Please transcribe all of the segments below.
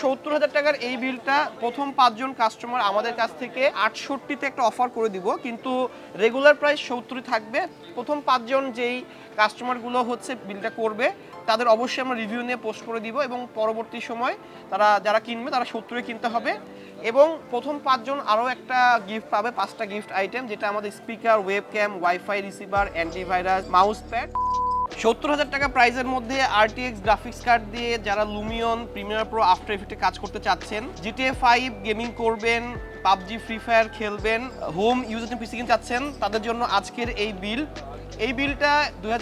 সত্তর হাজার টাকার এই বিলটা প্রথম পাঁচজন কাস্টমার আমাদের কাছ থেকে আটষট্টিতে একটা অফার করে দিব। কিন্তু রেগুলার প্রাইস সত্তরই থাকবে। প্রথম পাঁচজন যেই কাস্টমারগুলো হচ্ছে বিলটা করবে, তাদের অবশ্যই আমরা রিভিউ নিয়ে পোস্ট করে দিব এবং পরবর্তী সময় তারা যারা কিনবে তারা সত্তরে কিনতে হবে। এবং প্রথম পাঁচজন আরও একটা গিফট পাবে, পাঁচটা গিফট আইটেম যেটা আমাদের speaker webcam wifi receiver antivirus mouse pad সত্তর হাজার টাকা প্রাইসের মধ্যে আরটিএক্স গ্রাফিক্স কার্ড দিয়ে যারা লুমিয়ন প্রিমিয়ার প্রো আফটার এফেক্টে কাজ করতে চাচ্ছেন জিটিএ ফাইভ গেমিং করবেন, পাবজি ফ্রি ফায়ার খেলবেন হোম ইউজার পিসি কিনতে চাচ্ছেন, তাদের জন্য আজকের এই বিল এই বিলটা দুই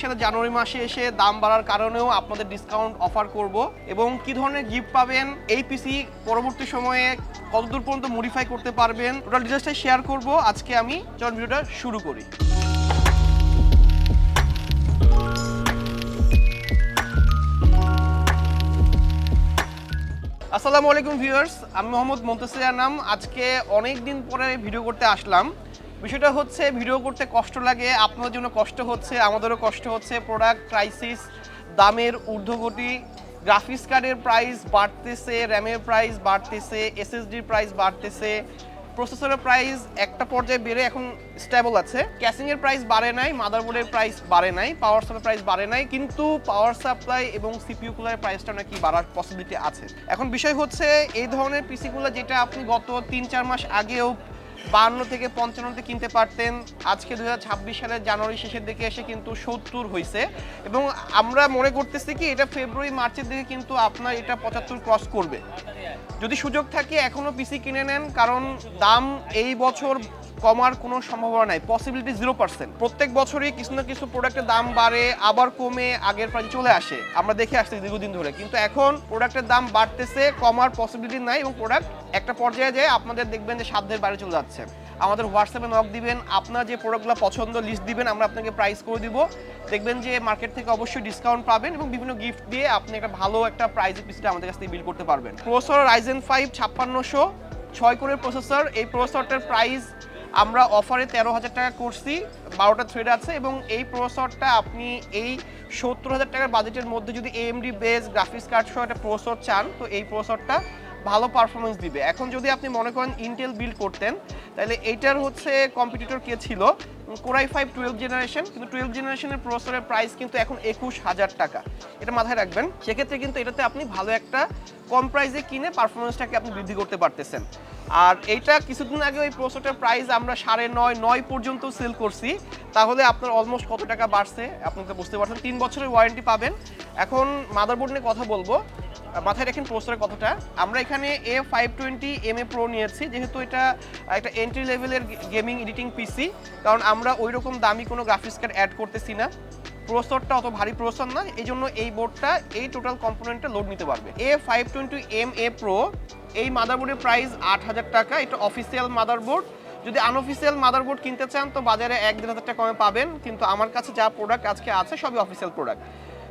সালে জানুয়ারি মাসে এসে দাম বাড়ার কারণেও আপনাদের ডিসকাউন্ট অফার করব এবং কি ধরনের গিফট পাবেন, এই পিসি পরবর্তী সময়ে কতদূর পর্যন্ত মডিফাই করতে পারবেন টোটাল ডিটেলসটা শেয়ার করব। আজকে আমি চল ভিডিওটা শুরু করি। আসসালামু আলাইকুম ভিউয়ার্স, আমি মোহাম্মদ মন্তাসির নাম। আজকে অনেক দিন পরে ভিডিও করতে আসলাম। বিষয়টা হচ্ছে, ভিডিও করতে কষ্ট লাগে, আপনাদের জন্য কষ্ট হচ্ছে, আমাদেরও কষ্ট হচ্ছে প্রোডাক্ট ক্রাইসিস দামের ঊর্ধ্বগতি গ্রাফিক্স কার্ডের প্রাইস বাড়তেছে র্যামের প্রাইস বাড়তেছে এসএসডির প্রাইস বাড়তেছে প্রসেসরের প্রাইস একটা পর্যায়ে বেড়ে এখন স্টেবল আছে। ক্যাসিংয়ের প্রাইস বাড়ে নাই মাদারবোর্ডের প্রাইস বাড়ে নাই পাওয়ার সাপ্লাই প্রাইস বাড়ে নাই, কিন্তু পাওয়ার সাপ্লাই এবং সিপিইউ কুলারের প্রাইসটা নাকি বাড়ার পসিবিলিটি আছে। এখন বিষয় হচ্ছে, এই ধরনের পিসিগুলো যেটা আপনি গত তিন চার মাস আগেও বান্ন থেকে পঞ্চান্নতে কিনতে পারতেন। আজকে দু হাজার ছাব্বিশ সালের জানুয়ারি শেষের দিকে এসে কিন্তু সত্তর হয়েছে এবং আমরা মনে করতেছি কি, এটা ফেব্রুয়ারি, মার্চের দিকে কিন্তু আপনার এটা পঁচাত্তর ক্রস করবে। যদি সুযোগ থাকে এখনও পিসি কিনে নেন, কারণ দাম এই বছর কমার কোনো সম্ভাবনা নাই। পসিবিলিটি জিরো পার্সেন্ট প্রত্যেক বছরই কিছু না কিছু প্রোডাক্টের দাম বাড়ে, আবার কমে, আগের প্রাইস চলে আসে। আমরা দেখে আসছি দীর্ঘদিন ধরে। কিন্তু এখন প্রোডাক্টের দাম বাড়তেছে, কমার পসিবিলিটি নাই এবং প্রোডাক্ট একটা পর্যায়ে যায় আপনাদের দেখবেন যে সাধ্যের বাইরে চলে যাচ্ছে। আমাদের হোয়াটসঅ্যাপে নক দিবেন, আপনার যে প্রোডাক্টগুলো পছন্দ লিস্ট দিবেন, আমরা আপনাকে প্রাইস করে দিব। দেখবেন যে মার্কেট থেকে অবশ্যই ডিসকাউন্ট পাবেন এবং বিভিন্ন গিফট দিয়ে আপনি একটা ভালো একটা প্রাইজের পিসটা আমাদের কাছ থেকে বিল করতে পারবেন। প্রসেসর রাইজেন ফাইভ ছাপ্পান্নশো, ছয় কোরের প্রসেসর এই প্রসেসরটার প্রাইস আমরা অফারে তেরো হাজার টাকা করছি, বারোটা থ্রেড আছে এবং এই প্রসরটা আপনি এই সত্তর হাজার টাকার বাজেটের মধ্যে যদি এএমডি বেস গ্রাফিক্স কার্ড সহ একটা প্রসর চান, তো এই প্রসরটা ভালো পারফরমেন্স দিবে। এখন যদি আপনি মনে করেন ইন্টেল বিল্ড করতেন, তাহলে এইটার হচ্ছে কম্পিটিটর কে ছিল? Core i five twelve generation কিন্তু টুয়েলভ জেনারেশনের প্রসেসরের প্রাইস কিন্তু এখন একুশ হাজার টাকা। এটা মাথায় রাখবেন, সেক্ষেত্রে কিন্তু এটাতে আপনি ভালো একটা কম প্রাইসে কিনে পারফরমেন্সটাকে আপনি বৃদ্ধি করতে পারতেছেন। আর এইটা কিছুদিন আগে ওই প্রসেসরটার প্রাইস আমরা সাড়ে নয় নয় পর্যন্ত সেল করছি। তাহলে আপনার অলমোস্ট কত টাকা বাড়ছে, আপনি তো বুঝতে পারছেন, তিন বছরের ওয়ারেন্টি পাবেন। এখন মাদারবোর্ড নিয়ে কথা বলব। মাথায় রাখেন প্রসেসরের কথাটা। আমরা এখানে A five twenty M A Pro নিয়েছি, যেহেতু এটা একটা এন্ট্রি লেভেলের গেমিং এডিটিং পিসি কারণ আমরা ওই রকম দামি কোনো গ্রাফিক্স কার্ড অ্যাড করতেছি না। প্রসেসরটা অত ভারী প্রসেসর না এই জন্য এই বোর্ডটা এই টোটাল কম্পোনেন্টটা লোড নিতে পারবে। A five twenty M A Pro এই মাদারবোর্ডের প্রাইস আট হাজার টাকা, এটা অফিসিয়াল মাদারবোর্ড যদি আনঅফিসিয়াল মাদারবোর্ড কিনতে চান, তো বাজারে এক দেড় হাজার টাকা কমে পাবেন, কিন্তু আমার কাছে যা প্রোডাক্ট আজকে আছে, সবই অফিসিয়াল প্রোডাক্ট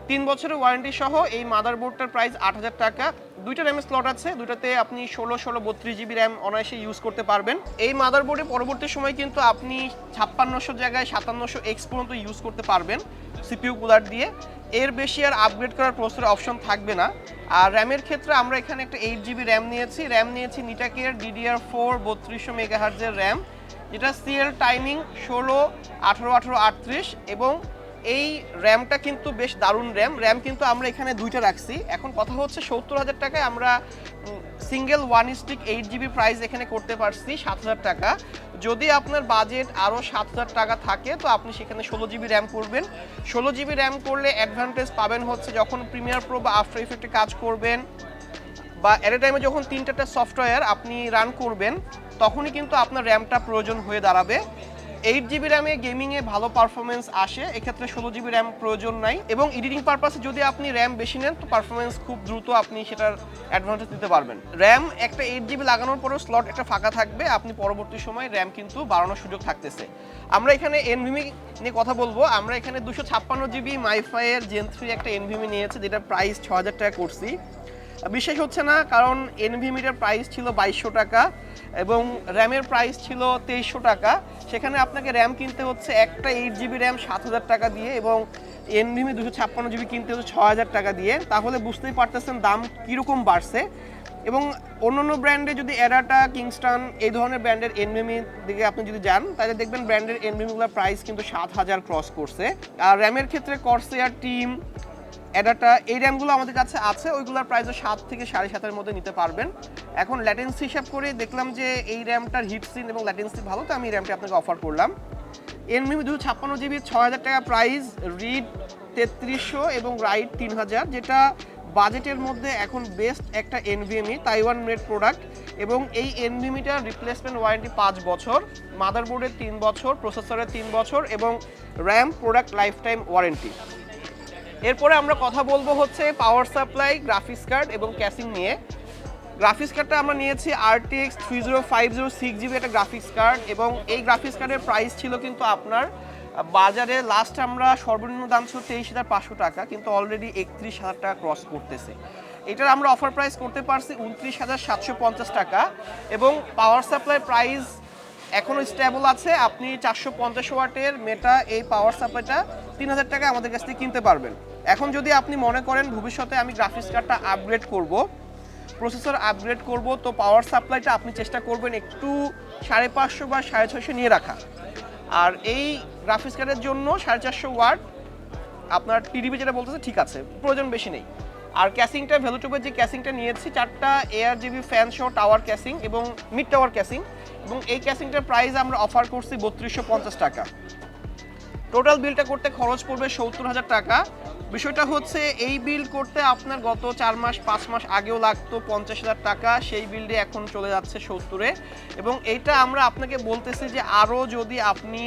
তিন বছরের ওয়ারেন্টি সহ এই মাদারবোর্ডটার প্রাইস আট হাজার টাকা। দুইটা র্যামের স্লট আছে, দুইটাতে আপনি ষোলো ষোলো, বত্রিশ জিবি র্যাম অনায়াসে ইউজ করতে পারবেন। এই মাদারবোর্ডে পরবর্তী সময় কিন্তু আপনি ছাপ্পান্নশো জায়গায় সাতান্নশো এক্স পর্যন্ত ইউজ করতে পারবেন সিপিইউ কুলার দিয়ে। এর বেশি আর আপগ্রেড করার প্রসেসর অপশন থাকবে না। আর র্যামের ক্ষেত্রে আমরা এখানে একটা এইট জিবি র্যাম নিয়েছি। র্যাম নিয়েছি নিটাকের ডিডিআর ফোর বত্রিশশো মেগাহার্জের র্যাম যেটা সিএল টাইমিং ষোলো, আঠারো আঠারো, আটত্রিশ এবং এই র্যামটা কিন্তু বেশ দারুণ র্যাম। র্যাম কিন্তু আমরা এখানে দুইটা রাখছি। এখন কথা হচ্ছে সত্তর হাজার টাকায় আমরা single one stick eight GB price এখানে করতে পারছি সাত হাজার টাকা। যদি আপনার বাজেট আরও সাত হাজার টাকা থাকে, তো আপনি সেখানে ষোলো জিবি র্যাম করবেন। ষোলো জিবি র্যাম করলে অ্যাডভান্টেজ পাবেন হচ্ছে যখন প্রিমিয়ার প্রো বা আফটার ইফেক্টে কাজ করবেন বা এট এ টাইমে যখন তিনটা সফটওয়্যার আপনি রান করবেন, তখনই কিন্তু আপনার র্যামটা প্রয়োজন হয়ে দাঁড়াবে। এইট জিবি র্যামে গেমিংয়ে ভালো পারফরমেন্স আসে, এক্ষেত্রে ষোলো জিবি র্যাম প্রয়োজন নাই। এবং এডিটিং পারপাসে যদি আপনি র্যাম বেশি নেন, তো পারফরমেন্স খুব দ্রুত আপনি সেটার অ্যাডভান্টেজ দিতে পারবেন। র্যাম একটা এইট জিবি লাগানোর পরেও স্লট একটা ফাঁকা থাকবে, আপনি পরবর্তী সময় র্যাম কিন্তু বাড়ানোর সুযোগ থাকতেছে। আমরা এখানে এনভিমি নিয়ে কথা বলব। আমরা এখানে দুশো ছাপ্পান্ন জিবি মাইফাইয়ের জেন থ্রি একটা এনভিমি নিয়েছে যেটা প্রাইস ছ হাজার টাকা করছি। বিশেষ হচ্ছে না, কারণ এনভিএমিটার প্রাইস ছিল বাইশশো টাকা এবং র্যামের প্রাইস ছিল তেইশশো টাকা। সেখানে আপনাকে র্যাম কিনতে হচ্ছে একটা এইট জিবি র্যাম সাত হাজার টাকা দিয়ে এবং এনভিমি দুশো ছাপ্পান্ন জিবি কিনতে হচ্ছে ছ হাজার টাকা দিয়ে। তাহলে বুঝতেই পারতেছেন দাম কীরকম বাড়ছে। এবং অন্যান্য ব্র্যান্ডে যদি এডাটা কিংস্টন এই ধরনের ব্র্যান্ডের এনভিএমি দিকে আপনি যদি যান, তাহলে দেখবেন ব্র্যান্ডের এনভিএমিগুলোর প্রাইস কিন্তু সাত হাজার ক্রস করছে। আর র্যামের ক্ষেত্রে কর্সেয়ার টিম অ্যাডাটা এই র্যামগুলো আমাদের কাছে আছে, ওইগুলোর প্রাইসও সাত থেকে সাড়ে সাতের মধ্যে নিতে পারবেন। এখন ল্যাটেন্সি হিসাব করে দেখলাম যে এই র্যামটার হিটসিন এবং ল্যাটেন্সি ভালো, তো আমি এই র্যামটা আপনাকে অফার করলাম। এনমিমি দুশো ছাপ্পান্ন জিবি ছ হাজার টাকা প্রাইস রিড তেত্রিশশো এবং রাইড তিন হাজার, যেটা বাজেটের মধ্যে এখন বেস্ট একটা এনভিএমই তাইওয়ান মেড প্রোডাক্ট এবং এই এনভিএমিটার রিপ্লেসমেন্ট ওয়ারেন্টি পাঁচ বছর মাদারবোর্ডের তিন বছর প্রসেসরের তিন বছর এবং RAM product lifetime warranty এরপরে আমরা কথা বলব হচ্ছে পাওয়ার সাপ্লাই গ্রাফিক্স কার্ড এবং ক্যাসিং নিয়ে। গ্রাফিক্স কার্ডটা আমরা নিয়েছি RTX three zero five zero six GB একটা গ্রাফিক্স কার্ড এবং এই গ্রাফিক্স কার্ডের প্রাইস ছিল কিন্তু আপনার বাজারে লাস্ট আমরা সর্বনিম্ন দাম ছিল তেইশ হাজার পাঁচশো টাকা, কিন্তু অলরেডি একত্রিশ হাজার টাকা ক্রস করতেছে। এটার আমরা অফার প্রাইস করতে পারছি উনত্রিশ হাজার সাতশো পঞ্চাশ টাকা এবং পাওয়ার সাপ্লাই প্রাইস এখনও স্টেবল আছে। আপনি চারশো পঞ্চাশ ওয়াটের মেটা এই পাওয়ার সাপ্লাইটা তিন হাজার টাকা আমাদের কাছ থেকে কিনতে পারবেন। এখন যদি আপনি মনে করেন ভবিষ্যতে আমি গ্রাফিক্স কার্ডটা আপগ্রেড করব প্রসেসর আপগ্রেড করব, তো পাওয়ার সাপ্লাইটা আপনি চেষ্টা করবেন একটু সাড়ে পাঁচশো বা সাড়ে ছয়শো নিয়ে রাখা। আর এই গ্রাফিক্স কার্ডের জন্য সাড়ে চারশো ওয়াট, আপনার টিডিবি যেটা বলতেছে, ঠিক আছে, প্রয়োজন বেশি নেই। আর ক্যাসিংটা ভ্যালুটুবের যে ক্যাসিংটা নিয়েছি, চারটা এয়ার জিবি ফ্যান সহ টাওয়ার ক্যাসিং এবং মিড টাওয়ার ক্যাসিং এবং এই ক্যাসিংটার প্রাইস আমরা অফার করছি বত্রিশশো পঞ্চাশ টাকা। টোটাল বিলটা করতে খরচ পড়বে সত্তর হাজার টাকা। বিষয়টা হচ্ছে এই বিল করতে আপনার গত চার মাস, পাঁচ মাস আগেও লাগতো পঞ্চাশ হাজার টাকা, সেই বিলটি এখন চলে যাচ্ছে সত্তরে। এবং এইটা আমরা আপনাকে বলতেছি যে আরও যদি আপনি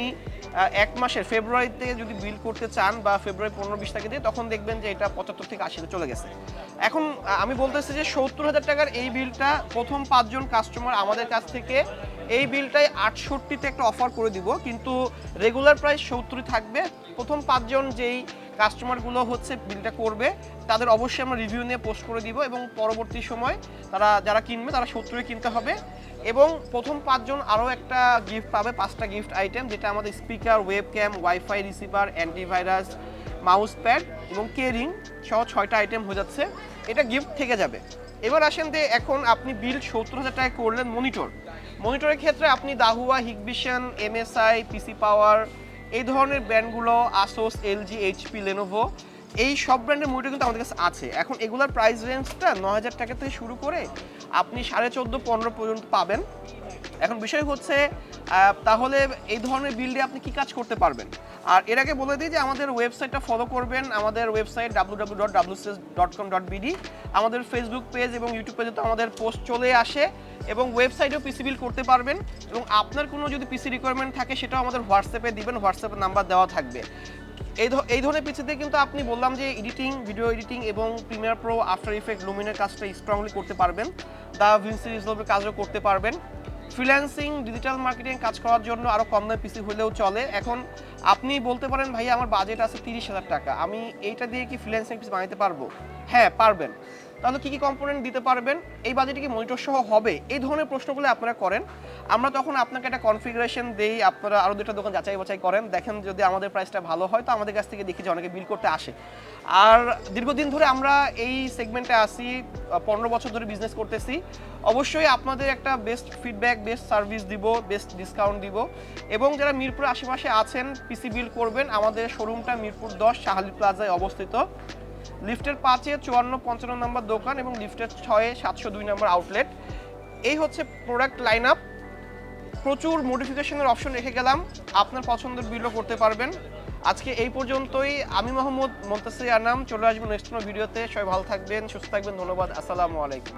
এক মাসের ফেব্রুয়ারিতে যদি বিল করতে চান বা ফেব্রুয়ারি পনেরো বিশ তারিখে দিয়ে, তখন দেখবেন যে এটা পঁচাত্তর থেকে আশিতে চলে গেছে। এখন আমি বলতেছি যে সত্তর হাজার টাকার এই বিলটা প্রথম পাঁচজন কাস্টমার আমাদের কাছ থেকে এই বিলটাই আটষট্টিতে একটা অফার করে দিব। কিন্তু রেগুলার প্রাইস সত্তরই থাকবে। প্রথম পাঁচজন যেই কাস্টমারগুলো হচ্ছে বিলটা করবে, তাদের অবশ্যই আমরা রিভিউ নিয়ে পোস্ট করে দিব এবং পরবর্তী সময় তারা, যারা কিনবে তারা সত্তরে কিনতে হবে। এবং প্রথম পাঁচজন আরও একটা গিফট পাবে, পাঁচটা গিফট আইটেম যেটা আমাদের speaker webcam wifi receiver antivirus mouse pad এবং কেরিং সহ ছয়টা আইটেম হয়ে যাচ্ছে। এটা গিফট থেকে যাবে। এবার আসেন যে এখন আপনি বিল সত্তর হাজার টাকা করলেন মনিটর মনিটরের ক্ষেত্রে আপনি দাহুয়া হিগবিশন এমএসআই পিসি পাওয়ার এই ধরনের ব্র্যান্ডগুলো আসোস এলজি এইচপি লেনোভো এই সব ব্র্যান্ডের মনিটর কিন্তু আমাদের কাছে আছে। এখন এগুলোর প্রাইস রেঞ্জটা ন হাজার টাকা থেকে শুরু করে আপনি সাড়ে চোদ্দ, পনেরো পর্যন্ত পাবেন। এখন বিষয় হচ্ছে তাহলে এই ধরনের বিল্ডে আপনি কি কাজ করতে পারবেন? আর এর আগে বলে দিই যে আমাদের ওয়েবসাইটটা ফলো করবেন। আমাদের website W W dot dot com dot B আমাদের ফেসবুক পেজ এবং ইউটিউব পেজে তো আমাদের পোস্ট চলে আসে এবং ওয়েবসাইটেও পিসি বিল করতে পারবেন এবং আপনার কোনো যদি পিসি রিকোয়ারমেন্ট থাকে, সেটাও আমাদের হোয়াটসঅ্যাপে দিবেন। হোয়াটসঅ্যাপের নাম্বার দেওয়া থাকবে। এই এই ধরনের পিসিতে কিন্তু আপনি বললাম যে এডিটিং ভিডিও এডিটিং এবং প্রিমিয়ার প্রো আফটার ইফেক্ট লুমিনের কাজটা স্ট্রংলি করতে পারবেন। দা ভিনসি রিজলভের কাজও করতে পারবেন। ফ্রিল্যান্সিং ডিজিটাল মার্কেটিং কাজ করার জন্য আরও কম দামে পিসি হলেও চলে। এখন আপনি বলতে পারেন ভাই আমার বাজেট আছে তিরিশ হাজার টাকা। আমি এইটা দিয়ে কি ফ্রিল্যান্সিং পিস বানাতে পারব? হ্যাঁ পারবেন। তাহলে কি কি কম্পোনেন্ট দিতে পারবেন? এই বাজেটে কি মনিটর সহ হবে? এই ধরনের প্রশ্নগুলো আপনারা করেন। আমরা তখন আপনাকে একটা কনফিগারেশন দেই, আপনারা আরও দুটো দোকান যাচাই বাছাই করেন। দেখেন যদি আমাদের প্রাইসটা ভালো হয়, তো আমাদের কাছ থেকে দেখি যে অনেকে বিল করতে আসে। আর দীর্ঘদিন ধরে আমরা এই সেগমেন্টে আসি পনেরো বছর ধরে বিজনেস করতেছি। অবশ্যই আপনাদের একটা বেস্ট ফিডব্যাক বেস্ট সার্ভিস দিব বেস্ট ডিসকাউন্ট দিব। এবং যারা মিরপুর আশেপাশে আছেন পিসি বিল করবেন, আমাদের শোরুমটা মিরপুর দশ, শাহালি প্লাজায় অবস্থিত। লিফটের পাঁচে চুয়ান্ন, পঞ্চান্ন নম্বর দোকান এবং লিফটের ছয়ে সাতশো দুই নম্বর আউটলেট এই হচ্ছে প্রোডাক্ট লাইন আপ প্রচুর মডিফিকেশনের অপশন রেখে গেলাম। আপনার পছন্দের বিলও করতে পারবেন। আজকে এই পর্যন্তই। আমি মোহাম্মদ মন্তাসির আনাম। চলে আসব নেক্সট কোনো ভিডিওতে সবাই ভালো থাকবেন, সুস্থ থাকবেন। ধন্যবাদ। আসসালামু আলাইকুম।